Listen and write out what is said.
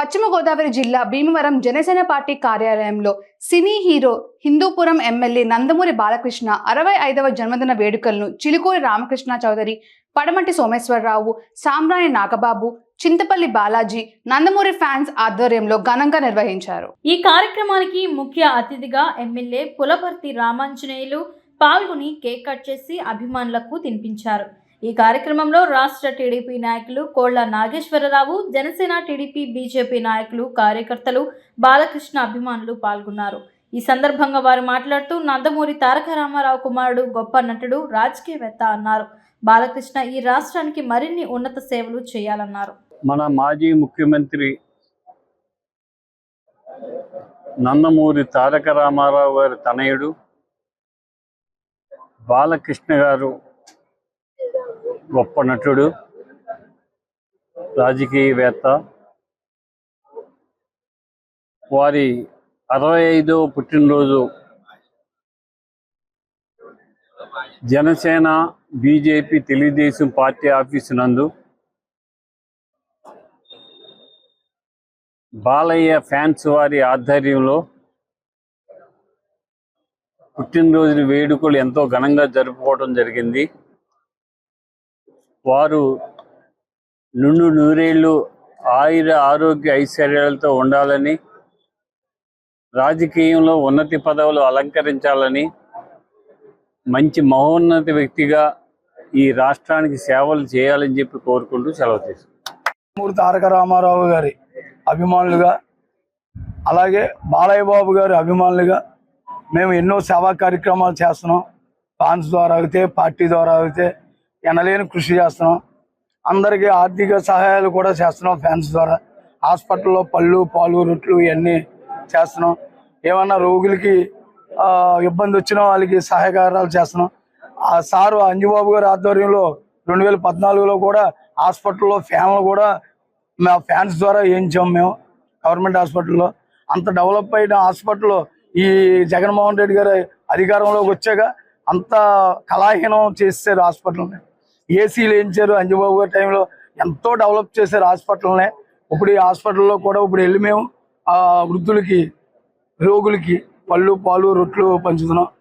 పశ్చిమ గోదావరి జిల్లా భీమవరం జనసేన పార్టీ కార్యాలయంలో cine hero Hindupuram MLA Nandamuri Balakrishna అరవై ఐదవ జన్మదిన వేడుకలను చిలుకూరి రామకృష్ణ చౌదరి పడమటి సోమేశ్వరరావు సాంబ్రాణి నాగబాబు చింతపల్లి బాలాజీ నందమూరి ఫ్యాన్స్ ఆధ్వర్యంలో ఘనంగా నిర్వహించారు. ఈ కార్యక్రమానికి ముఖ్య అతిథిగా ఎమ్మెల్యే పులపర్తి రామాంజనేయులు పాల్గొని కేక్ కట్ చేసి అభిమానులకు తినిపించారు. ఈ కార్యక్రమంలో రాష్ట్ర టీడీపీ నాయకులు కోళ్ళ నాగేశ్వరరావు జనసేన టీడీపీ బీజేపీ నాయకులు కార్యకర్తలు బాలకృష్ణ అభిమానులు పాల్గొన్నారు. ఈ సందర్భంగా వారు మాట్లాడుతూ నందమూరి తారక రామారావు కుమారుడు గొప్ప నటుడు రాజకీయవేత్త అన్నారు. బాలకృష్ణ ఈ రాష్ట్రానికి మరిన్ని ఉన్నత సేవలు చేయాలన్నారు. మన మాజీ ముఖ్యమంత్రి నందమూరి తారక రామారావు గారి తనయుడు బాలకృష్ణ గారు గొప్ప నటుడు రాజకీయవేత్త. వారి అరవై ఐదో పుట్టినరోజు Janasena BJP Telugu Desam party office నందు బాలయ్య ఫ్యాన్స్ వారి ఆధ్వర్యంలో పుట్టినరోజు వేడుకలు ఎంతో ఘనంగా జరుపుకోవడం జరిగింది. వారు నుండు నూరేళ్ళు ఆయుర ఆరోగ్య ఐశ్వర్యాలతో ఉండాలని రాజకీయంలో ఉన్నతి పదవులు అలంకరించాలని మంచి మహోన్నత వ్యక్తిగా ఈ రాష్ట్రానికి సేవలు చేయాలని చెప్పి కోరుకుంటూ సెలవు తీసుకుంటాం మూడు తారక రామారావు గారి అభిమానులుగా అలాగే బాలయ్య బాబు గారి అభిమానులుగా మేము ఎన్నో సేవా కార్యక్రమాలు చేస్తున్నాం. ఫాన్స్ ద్వారా అయితే పార్టీ ద్వారా అయితే ఎనలేని కృషి చేస్తున్నాం. అందరికీ ఆర్థిక సహాయాలు కూడా చేస్తున్నాం ఫ్యాన్స్ ద్వారా. హాస్పిటల్లో పళ్ళు పాలు రొట్లు ఇవన్నీ చేస్తున్నాం. ఏమన్నా రోగులకి ఇబ్బంది వచ్చిన వాళ్ళకి సహాయకారాలు చేస్తున్నాం. ఆ సారు అంజుబాబు గారి ఆధ్వర్యంలో రెండు వేల పద్నాలుగులో కూడా హాస్పిటల్లో ఫ్యాన్లు కూడా మా ఫ్యాన్స్ ద్వారా వేయించాం మేము గవర్నమెంట్ హాస్పిటల్లో. అంత డెవలప్ అయిన హాస్పిటల్లో ఈ జగన్మోహన్ రెడ్డి గారు అధికారంలోకి వచ్చాక అంత కళాహీనం చేస్తారు హాస్పిటల్ని. ఏసీలు వేయించారు అంజబాబు గారి టైంలో ఎంతో డెవలప్ చేశారు హాస్పిటల్నే. ఇప్పుడు ఈ హాస్పిటల్లో కూడా ఇప్పుడు వెళ్ళి మేము ఆ వృద్ధులకి రోగులకి పళ్ళు పాలు రొట్లు పంచుతున్నాం.